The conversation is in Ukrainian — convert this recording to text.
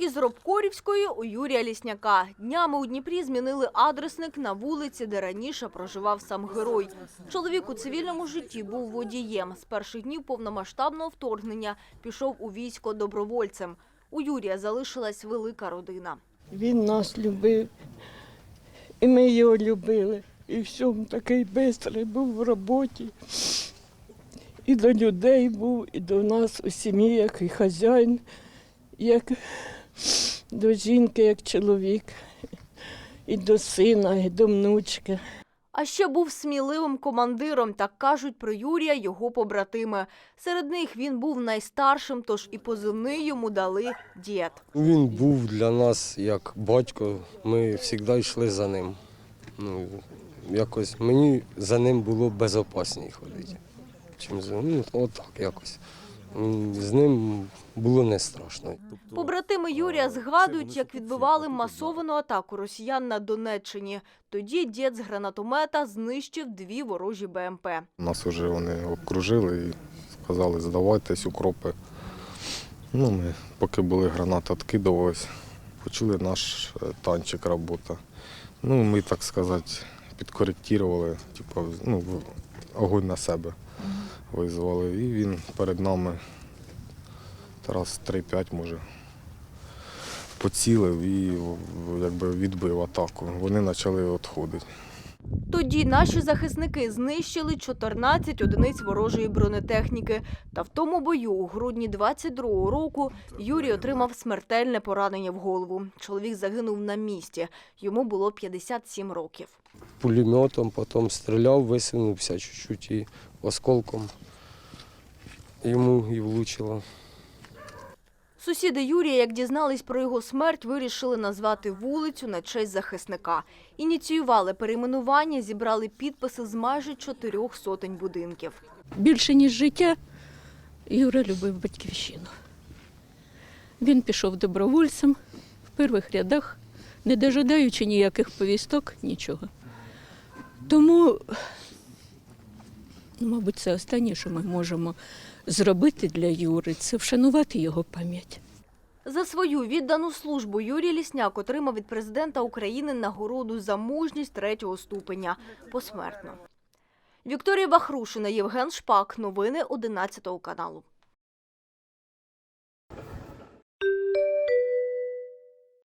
Із Робкорівської у Юрія Лісняка. Днями у Дніпрі змінили адресник на вулиці, де раніше проживав сам герой. Чоловік у цивільному житті був водієм. З перших днів повномасштабного вторгнення пішов у військо добровольцем. У Юрія залишилась велика родина. Він нас любив, і ми його любили. І всьому такий бистрий був в роботі. І до людей був, і до нас у сім'ї, як і хазяїн, як до жінки, як чоловік, і до сина, і до внучки. А ще був сміливим командиром, так кажуть про Юрія його побратими. Серед них він був найстаршим, тож і позивний йому дали дід. Він був для нас як батько, ми завжди йшли за ним. Ну, якось мені за ним було безпечніше ходити. Чим за ну, отак якось. З ним було не страшно. Побратими Юрія згадують, як відбивали масовану атаку росіян на Донеччині. Тоді дід з гранатомета знищив дві ворожі БМП. Нас вже вони окружили і сказали, здавайтесь, укропи. Ну, ми, поки були гранати, відкидувались, почули наш е, танчик робота. Ну, ми, так сказати, підкоректували, типу, ну, огонь на себе визвали. І він перед нами раз 3-5 може поцілив і якби відбив атаку. Вони почали відходити. Тоді наші захисники знищили 14 одиниць ворожої бронетехніки. Та в тому бою у грудні 22-го року Юрій отримав смертельне поранення в голову. Чоловік загинув на місці. Йому було 57 років. Пулеметом потім стріляв, висунувся чуть-чуть і осколком йому і влучило. Сусіди Юрія, як дізнались про його смерть, вирішили назвати вулицю на честь захисника. Ініціювали перейменування, зібрали підписи з майже чотирьох сотень будинків. більше ніж життя, Юра любив батьківщину. Він пішов добровольцем в перших рядах, не дожидаючи ніяких повісток, нічого. Тому, ну, мабуть, це останнє, що ми можемо зробити для Юри, це вшанувати його пам'ять. За свою віддану службу Юрій Лісняк отримав від президента України нагороду за мужність третього ступеня посмертно. Вікторія Вахрушина, Євген Шпак. Новини 11 каналу.